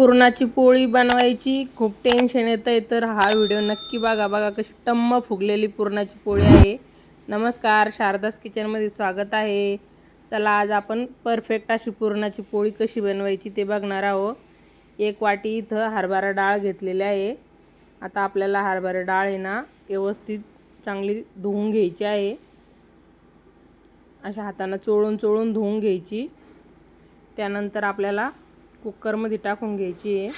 पुरणाची पोळी बनवायची. खूप टेन्शन येतं आहे तर हा व्हिडिओ नक्की बघा. बघा कशी टम्म फुगलेली पुरणाची पोळी आहे. नमस्कार. शारदास किचनमध्ये स्वागत आहे. चला आज आपण परफेक्ट अशी पुरणाची पोळी कशी बनवायची ते बघणार आहोत. एक वाटी इथं हरभरा डाळ घेतलेली आहे. आता आपल्याला हरभरा डाळ आहे ना व्यवस्थित चांगली धुवून घ्यायची आहे. अशा हातानं चोळून चोळून धुवून घ्यायची. त्यानंतर आपल्याला कुकरमध्ये टाकून घ्यायची आहे.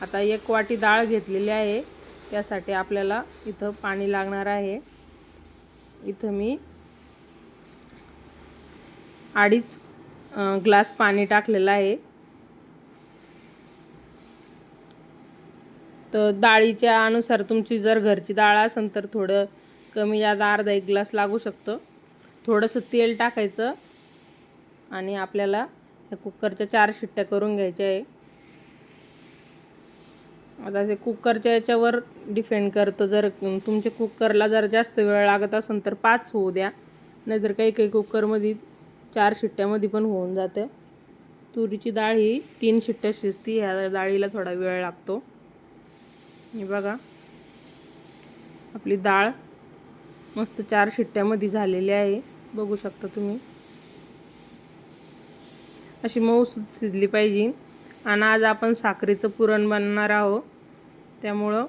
आता एक वाटी डाळ घेतलेली आहे. त्यासाठी आपल्याला इथं पाणी लागणार आहे. इथं मी अडीच ग्लास पाणी टाकलेलं आहे. तर डाळीच्या अनुसार तुमची जर घरची डाळ असेल तर थोडं कमी जादा अर्धा एक ग्लास लागू शकतो. थोडंसं तेल टाकायचं आणि आपल्याला ह्या कुकरच्या चार शिट्ट्या करून घ्यायच्या आहे. आता जे कुकरच्या याच्यावर डिपेंड करतं जर तुमच्या कुकरला जर जास्त वेळ लागत असेल तर पाच होऊ द्या. नाहीतर काही काही कुकरमध्ये चार शिट्ट्यामध्ये पण होऊन जातं. तुरीची डाळ ही तीन शिट्ट्या शिजती ह्या डाळीला थोडा वेळ लागतो. हे बघा. आपली डाळ मस्त चार शिट्ट्यामध्ये झालेली आहे. बघू शकता तुम्ही. अशी मऊ शिजली पाहिजे. आणि आज आपण साखरेचं पुरण बनणार आहोत. त्यामुळं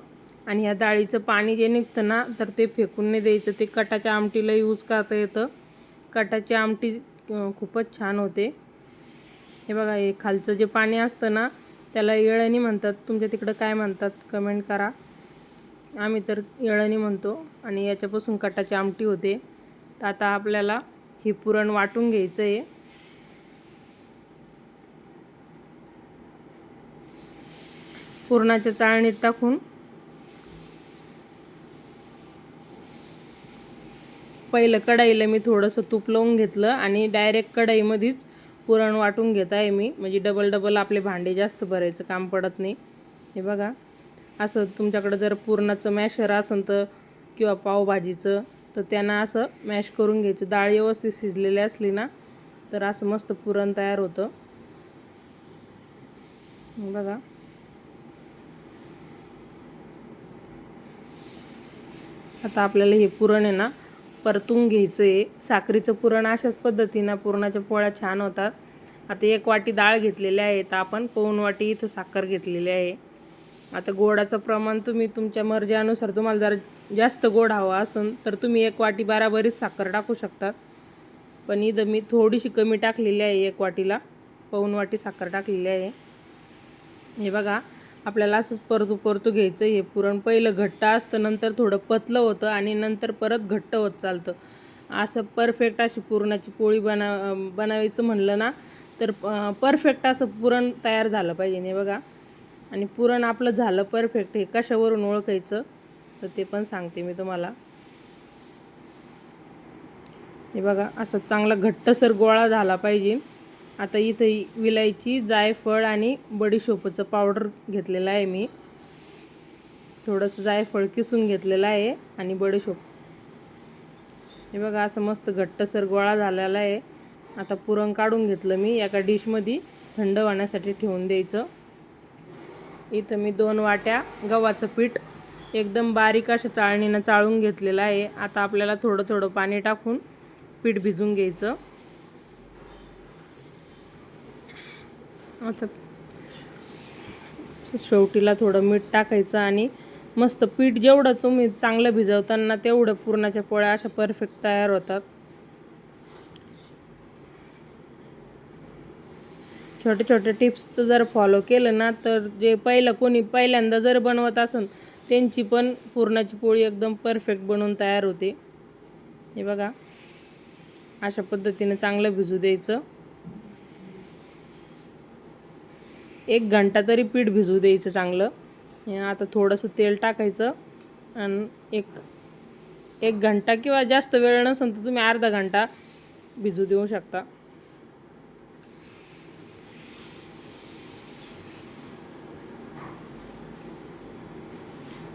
आणि ह्या डाळीचं पाणी जे निघतं ना तर ते फेकून नाही द्यायचं. ते कटाच्या आमटीला यूज करता येतं. कटाची आमटी खूपच छान होते. हे बघा हे खालचं जे पाणी असतं ना त्याला येळणी म्हणतात. तुमच्या तिकडं काय म्हणतात? कमेंट करा. आम्ही तर येळणी म्हणतो. आणि याच्यापासून कटाची आमटी होते. तर आता आपल्याला हे पुरण वाटून घ्यायचं आहे. पुरणाच्या चाळणीत टाकून पहिलं कढाईला मी थोडंसं तूप लावून घेतलं आणि डायरेक्ट कढईमध्येच पुरण वाटून घेत आहे मी. म्हणजे डबल डबल आपले भांडे जास्त भरायचं काम पडत नाही. हे बघा. असं तुमच्याकडं जर पुरणाचं मॅशर असेल तर किंवा पावभाजीचं तर त्यांना असं मॅश करून घ्यायचं. डाळ व्यवस्थित शिजलेली असली ना तर असं मस्त पुरण तयार होतं. बघा. आता आपल्याला हे पुरण आहे ना परतून घ्यायचं आहे साखरेचं पुरण अशाच पद्धतीनं पुरणाच्या पोळ्या छान होतात. आता एक वाटी डाळ घेतलेली आहे तर आपण पाऊण वाटी इथं साखर घेतलेली आहे. आता गोडाचं प्रमाण तुम्ही तुमच्या मर्जीनुसार तुम्हाला जर जास्त गोड हवा असेल तर तुम्ही एक वाटी बराबरीच साखर टाकू शकतात पण इथं मी थोडीशी कमी टाकलेली आहे एक वाटीला. पाऊण वाटी साखर टाकलेली आहे. हे बघा आपल्याला असंच परतू परतू घ्यायचं. हे पुरण पहिलं घट्ट असतं नंतर थोडं पतलं होतं आणि नंतर परत घट्ट होत चालतं. असं परफेक्ट अशी पुरणाची पोळी बना बनवायचं म्हणलं ना तर परफेक्ट असं पुरण तयार झालं पाहिजे हे बघा. आणि पुरण आपलं झालं परफेक्ट हे कशावरून ओळखायचं तर ते पण सांगते मी तुम्हाला. हे बघा असं चांगला घट्टसर गोळा झाला पाहिजे. आता इथं विलायची जायफळ आणि बडीशोपचं पावडर घेतलेलं आहे मी. थोडंसं जायफळ किसून घेतलेलं आहे आणि बडीशोप. हे बघा असं मस्त घट्टसर गोळा झालेला आहे. आता पुरण काढून घेतलं मी. एका डिशमध्ये थंड होण्यासाठी ठेवून द्यायचं. इथं मी दोन वाट्या गव्हाचं पीठ एकदम बारीक अशा चाळणीनं चाळून घेतलेलं आहे. आता आपल्याला थोडं थोडं पाणी टाकून पीठ भिजून घ्यायचं. आता शेवटीला थोडं मीठ टाकायचं आणि मस्त पीठ जेवढं तुम्ही चांगलं भिजवताना तेवढं पुरणाच्या पोळ्या अशा परफेक्ट तयार होतात. छोटे छोटे टिप्सचं जर फॉलो केलं ना तर जे पहिलं कोणी पहिल्यांदा जर बनवत असेल त्यांची पण पुरणाची पोळी एकदम परफेक्ट बनवून तयार होते. हे बघा अशा पद्धतीनं चांगलं भिजू द्यायचं. एक घंटा तरी पीठ भिजू द्यायचं चांगलं. आता थोडंसं तेल टाकायचं आणि एक एक घंटा किंवा जास्त वेळ नसेल तर तुम्ही अर्धा घंटा भिजू देऊ शकता.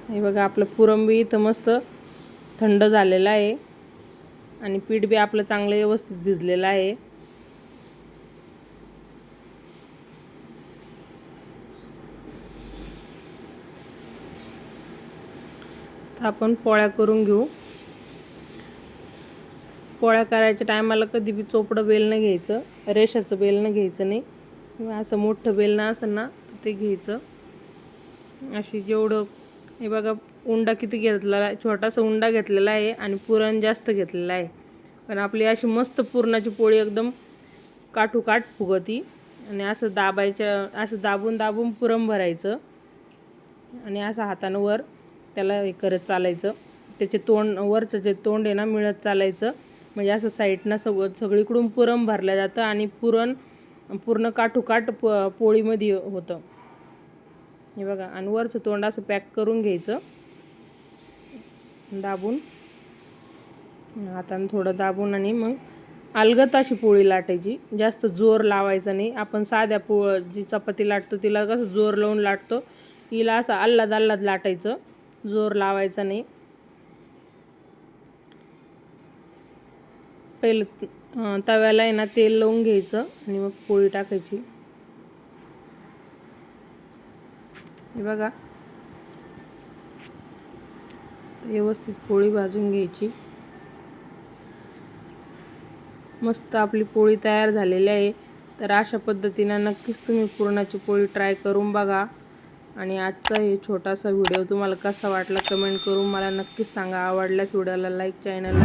हे बघा आपलं पुरंबी इथं मस्त थंड झालेलं आहे आणि पीठ बी आपलं चांगलं व्यवस्थित भिजलेलं आहे. आता आपण पोळ्या करून घेऊ. पोळ्या करायच्या टायमाला कधी बी चोपडं बेलणं घ्यायचं रेषाचं बेलणं घ्यायचं नाही. किंवा असं मोठं बेलणं असेल ना ते घ्यायचं. अशी जेवढं हे बघा उंडा किती घेतलेला आहे छोटासा उंडा घेतलेला आहे आणि पुरण जास्त घेतलेलं आहे. पण आपली अशी मस्त पुरणाची पोळी एकदम काठोकाठ फुगती आणि असं दाबायच्या असं दाबून दाबून पुरण भरायचं. आणि असं हातानं वर त्याला हे करत चालायचं. त्याचे तोंड वरचं जे तोंड आहे ना मिळत चालायचं. म्हणजे असं साईडनं सगळं सगळीकडून पुरण भरलं जातं आणि पुरण पूर्ण काठोकाठ प पोळीमध्ये होतं. हे बघा आणि वरचं तोंड असं पॅक करून घ्यायचं. दाबून. हातानं थोडं दाबून आणि मग अलगत अशी पोळी लाटायची. जास्त जोर लावायचा नाही. आपण साध्या पोळ जी चपाती लाटतो तिला कसं जोर लावून लाटतो हिला असं अल्लाद आल्लाद लाटायचं. जोर लावायचा नाही. पहिलं तव्याला आहे ना तेल लावून घ्यायचं आणि मग पोळी टाकायची. हे बघा. व्यवस्थित पोळी भाजून घ्यायची. मस्त आपली पोळी तयार झालेली आहे. तर अशा पद्धतीनं नक्कीच तुम्ही पुरणाची पोळी ट्राय करून बघा. आणि आजचा हे छोटासा व्हिडिओ तुम्हाला कसा वाटला कमेंट करून मला नक्कीच सांगा. आवडल्यास व्हिडिओला लाईक चॅनलला